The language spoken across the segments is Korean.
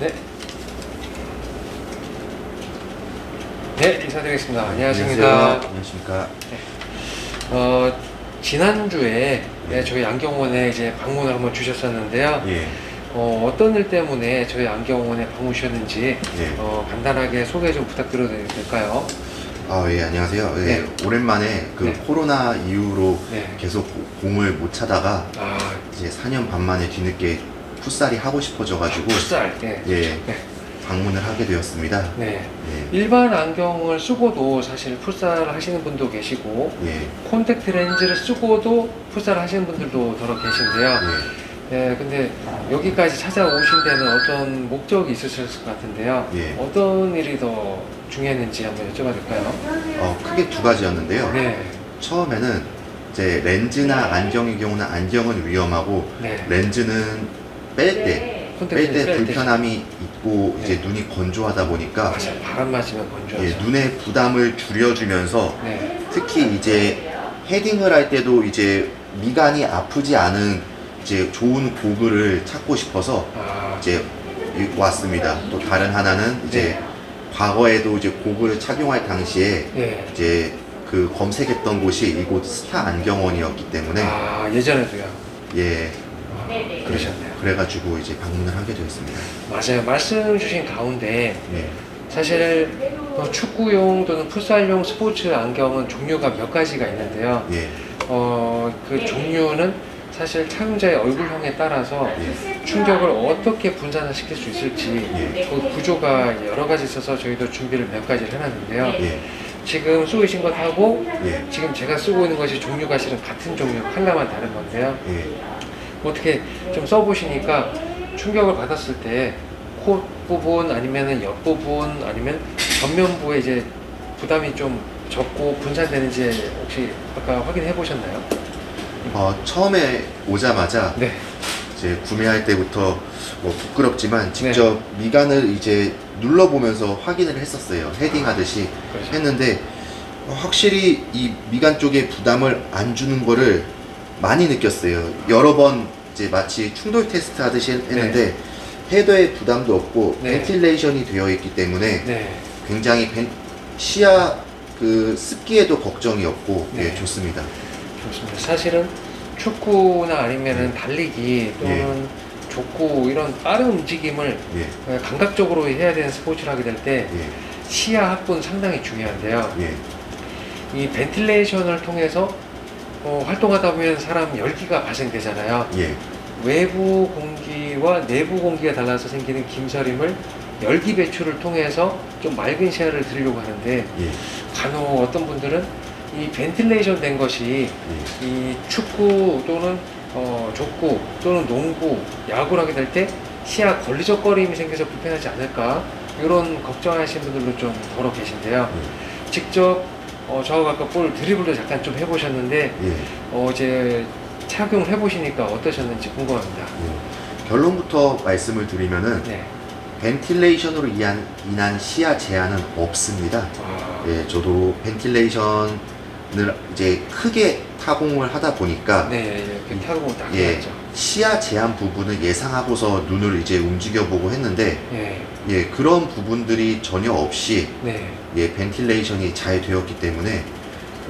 네. 네, 인사드리겠습니다. 안녕하십니까. 안녕하십니까. 어, 지난주에 네, 저희 안경원에 이제 방문을 한번 주셨었는데요. 예, 어, 어떤 일 때문에 저희 안경원에 방문 주셨는지 예. 어, 간단하게 소개 좀 부탁드려도 될까요? 아, 예, 안녕하세요. 예, 네. 오랜만에 그 네. 코로나 이후로 네. 계속 고- 공을 못 차다가 아, 이제 4년 반 만에 뒤늦게 풋살이 하고 싶어져가지고 풋살. 네. 예, 네. 방문을 하게 되었습니다. 네. 예, 일반 안경을 쓰고도 사실 풋살 하시는 분도 계시고 예, 콘택트 렌즈를 쓰고도 풋살 하시는 분들도 더러 계신데요. 예, 네, 근데 여기까지 찾아오신 데는 어떤 목적이 있으실 것 같은데요. 예. 어떤 일이 더 중요했는지 한번 여쭤봐도 될까요? 어, 크게 두 가지였는데요. 네, 처음에는 이제 렌즈나 안경의 경우는 안경은 위험하고 네. 렌즈는 뺄 때, 콘택트 뺄 때. 불편함이 있고 이제 네. 눈이 건조하다 보니까 맞아요. 바람 맞으면 건조하죠. 예, 눈의 부담을 줄여주면서 네, 특히 이제 헤딩을 할 때도 이제 미간이 아프지 않은 이제 좋은 고글을 찾고 싶어서 아, 이제 이- 왔습니다. 또 다른 하나는 이제 네. 과거에도 이제 고글을 착용할 당시에 네. 이제 그 검색했던 곳이 이곳 스타 안경원이었기 때문에 아, 예전에도요. 예 아, 그러셨네요. 그래가지고 이제 방문을 하게 되었습니다. 맞아요. 말씀 주신 가운데 예, 사실 어, 축구용 또는 풋살용 스포츠 안경은 종류가 몇 가지가 있는데요. 예, 어, 그 종류는 사실 착용자의 얼굴형에 따라서 예, 충격을 어떻게 분산시킬 수 있을지 예. 그 구조가 여러 가지 있어서 저희도 준비를 몇 가지를 해놨는데요. 예, 지금 쓰고 계신 것하고 예, 지금 제가 쓰고 있는 것이 종류가 실은 같은 종류, 컬러만 다른 건데요. 예, 어떻게 좀 써보시니까 충격을 받았을 때 코 부분 아니면은 옆 부분 아니면 전면부에 이제 부담이 좀 적고 분산되는지 혹시 아까 확인해 보셨나요? 어, 처음에 오자마자 네. 이제 구매할 때부터 뭐 부끄럽지만 직접 미간을 이제 눌러보면서 확인을 했었어요. 헤딩 하듯이 그렇죠. 했는데 어, 확실히 이 미간 쪽에 부담을 안 주는 거를 많이 느꼈어요. 여러 번 이제 마치 충돌 테스트 하듯이 했- 했는데 헤더에 부담도 없고 네. 벤틸레이션이 되어 있기 때문에 네. 굉장히 벤- 시야 그 습기에도 걱정이 없고 네. 예, 좋습니다. 좋습니다. 사실은 축구나 아니면은 달리기 또는 족구 이런 빠른 움직임을 예, 감각적으로 해야 되는 스포츠를 하게 될 때 예, 시야 확보는 상당히 중요한데요. 예, 이 벤틸레이션을 통해서 어, 활동하다 보면 사람 열기가 발생되잖아요. 예, 외부 공기와 내부 공기가 달라서 생기는 김서림을 열기 배출을 통해서 좀 맑은 시야를 드리려고 하는데 예, 간혹 어떤 분들은 이 벤틸레이션 된 것이 예. 이 축구 또는 어, 족구 또는 농구 야구를 하게 될 때 시야 걸리적거림이 생겨서 불편하지 않을까 이런 걱정하시는 분들도 좀 더러 계신데요. 직접 어, 저하고 아까 볼 드리블도 잠깐 좀 해보셨는데 예. 어, 이제 착용을 해보시니까 어떠셨는지 궁금합니다. 예. 결론부터 말씀을 드리면은 네. 벤틸레이션으로 인한, 인한 시야 제한은 없습니다. 아, 예, 저도 벤틸레이션을 이제 크게 타공을 하다 보니까 네, 이렇게 타고 딱 예. 시야 제한 부분을 예상하고서 눈을 이제 움직여 보고 했는데 예, 예, 그런 부분들이 전혀 없이 네, 예, 벤틸레이션이 잘 되었기 때문에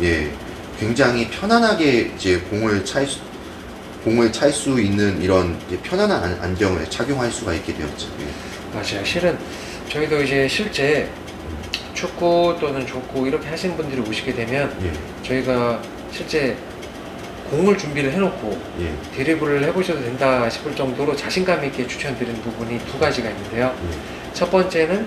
예, 굉장히 편안하게 이제 공을 찰 수, 공을 찰 수 있는 이런 이제 편안한 안- 안경을 착용할 수가 있게 되었죠. 예. 맞아요. 실은 저희도 이제 실제 축구 또는 족구 이렇게 하시는 분들이 오시게 되면 예, 저희가 실제 공을 준비를 해놓고 예, 드리블을 해보셔도 된다 싶을 정도로 자신감 있게 추천드리는 부분이 두 가지가 있는데요. 예, 첫 번째는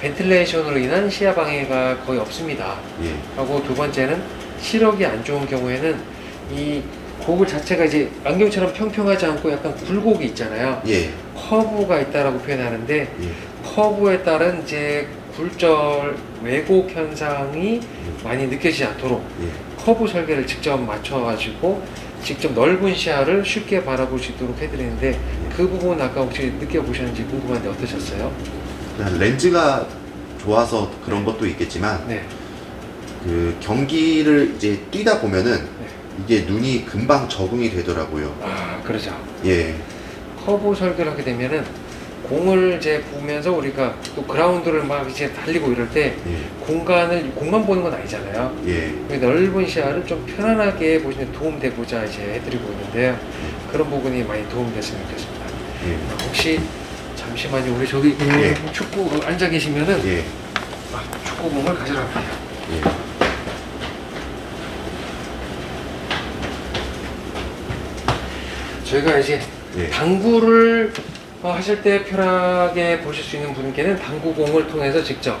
벤틸레이션으로 인한 시야 방해가 거의 없습니다. 예, 하고 두 번째는 시력이 안 좋은 경우에는 이 고글 자체가 이제 안경처럼 평평하지 않고 약간 굴곡이 있잖아요. 예, 커브가 있다라고 표현하는데 예, 커브에 따른 이제 굴절 왜곡 현상이 많이 느껴지지 않도록 예. 커브 설계를 직접 맞춰가지고 직접 넓은 시야를 쉽게 바라볼 수 있도록 해드리는데 그 부분 아까 혹시 느껴보셨는지 궁금한데 어떠셨어요? 렌즈가 좋아서 그런 것도 있겠지만 네, 그 경기를 이제 뛰다 보면은 네. 이게 눈이 금방 적응이 되더라고요. 아 그러죠. 예, 커브 설계를 하게 되면은 공을 이제 보면서 우리가 또 그라운드를 막 이제 달리고 이럴 때 예, 공간을 공만 보는 건 아니잖아요. 예, 그 넓은 시야를 좀 편안하게 보시는 도움되고자 이제 해드리고 있는데요. 그런 부분이 많이 도움됐으면 좋겠습니다. 예, 혹시 잠시만요. 우리 저기 예. 축구 앉아 계시면은 예, 아, 축구공을 가져라. 예, 저희가 이제 예. 당구를 어, 하실 때 편하게 보실 수 있는 분께는 당구공을 통해서 직접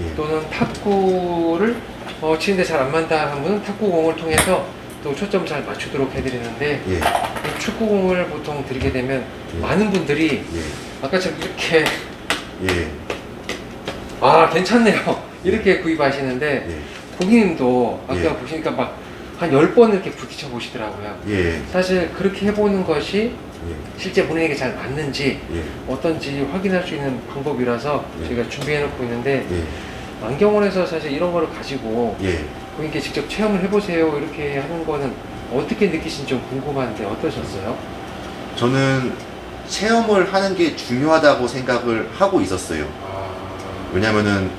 예, 또는 탁구를 어, 치는데 잘 안 맞다 하는 분은 탁구공을 통해서 또 초점 잘 맞추도록 해드리는데 예, 이 축구공을 보통 드리게 되면 예. 많은 분들이 예, 아까처럼 이렇게 예, 아 괜찮네요. 이렇게 구입하시는데 예, 고객님도 아까 예. 보시니까 막 한 10번 이렇게 부딪혀 보시더라고요. 예, 사실 그렇게 해보는 것이 예, 실제 본인에게 잘 맞는지 예, 어떤지 확인할 수 있는 방법이라서 예. 저희가 준비해 놓고 있는데 예, 안경원에서 사실 이런 거를 가지고 예. 고객님께 직접 체험을 해보세요. 이렇게 하는 거는 어떻게 느끼신지 좀 궁금한데 어떠셨어요? 저는 체험을 하는 게 중요하다고 생각을 하고 있었어요. 아... 왜냐면은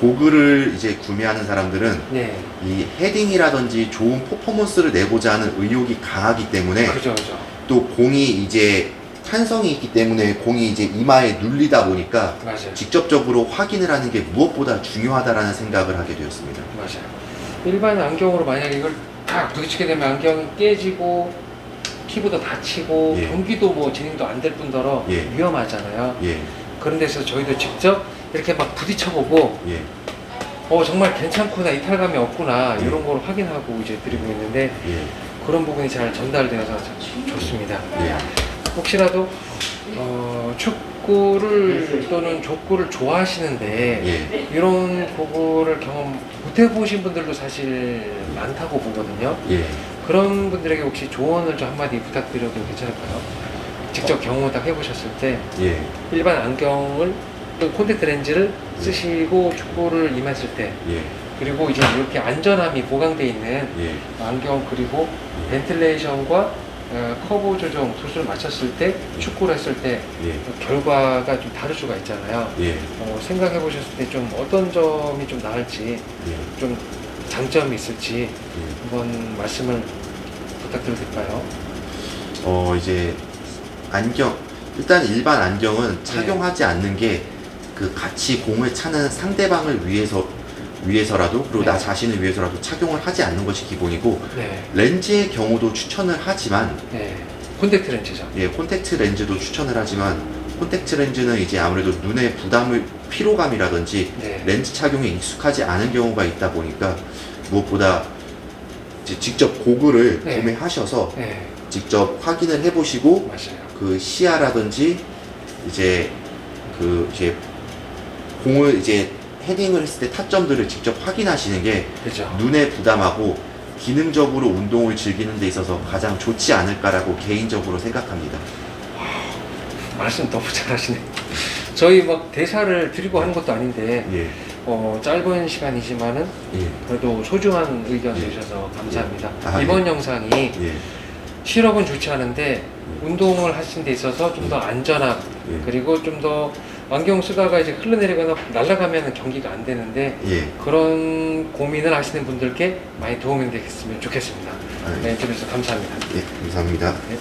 고글을 이제 구매하는 사람들은 네 이 헤딩이라든지 좋은 퍼포먼스를 내고자 하는 의욕이 강하기 때문에 그죠 그죠 또 공이 이제 탄성이 있기 때문에 공이 이제 이마에 눌리다 보니까 맞아요 직접적으로 확인을 하는 게 무엇보다 중요하다라는 생각을 하게 되었습니다. 맞아요 일반 안경으로 만약에 이걸 딱 부딪히게 되면 안경이 깨지고 피부도 다치고 예. 경기도 뭐 진행도 안 될 뿐더러 예. 위험하잖아요 예, 그런 데서 저희도 직접 이렇게 막 부딪혀보고 예, 어 정말 괜찮구나 이탈감이 없구나 예. 이런 걸 확인하고 이제 드리고 있는데 예, 그런 부분이 잘 전달되어서 참 좋습니다. 예, 혹시라도 어, 축구를 또는 족구를 좋아하시는데 예, 이런 부분을 경험 못 해보신 분들도 사실 많다고 보거든요. 예. 그런 분들에게 혹시 조언을 좀 한마디 부탁드려도 괜찮을까요? 직접 경험 딱 해보셨을 때 예, 일반 안경을 또 콘택트 렌즈를 쓰시고 축구를 임했을 때 예, 그리고 이제 이렇게 안전함이 보강되어 있는 예, 안경 그리고 벤틸레이션과 어, 커브 조정 도수를 맞췄을 때 축구를 했을 때 예, 결과가 좀 다를 수가 있잖아요. 예, 어, 생각해 보셨을 때 좀 어떤 점이 좀 나을지 예, 좀 장점이 있을지 예. 한번 말씀을 부탁드려도 될까요? 어 이제 안경 일단 일반 안경은 착용하지 않는 게 그 같이 공을 차는 상대방을 위해서 위해서라도 그리고 네. 나 자신을 위해서라도 착용을 하지 않는 것이 기본이고 네, 렌즈의 경우도 추천을 하지만 네, 콘택트 렌즈죠. 예 콘택트 렌즈도 추천을 하지만 콘택트 렌즈는 이제 아무래도 눈의 부담을 피로감이라든지 네, 렌즈 착용에 익숙하지 않은 경우가 있다 보니까 무엇보다 이제 직접 고글을 네. 구매하셔서 네, 직접 확인을 해보시고 맞아요. 그 시야라든지 이제 그 이제 공을 이제 헤딩을 했을 때 타점들을 직접 확인하시는 게 그죠. 눈에 부담하고 기능적으로 운동을 즐기는 데 있어서 가장 좋지 않을까라고 개인적으로 생각합니다. 말씀 너무 잘하시네. 저희 막 대사를 드리고 하는 것도 아닌데 예, 어, 짧은 시간이지만은 예, 그래도 소중한 의견 예. 주셔서 감사합니다. 아, 이번 예. 영상이 예, 실업은 좋지 않은데 운동을 하신 데 있어서 좀 더 안전함 예, 그리고 좀더 안경 쓰다가 이제 흘러내리거나 날아가면 경기가 안 되는데 예. 그런 고민을 하시는 분들께 많이 도움이 되겠으면 좋겠습니다. 아, 네, 인터뷰에서 감사합니다. 예, 감사합니다. 네.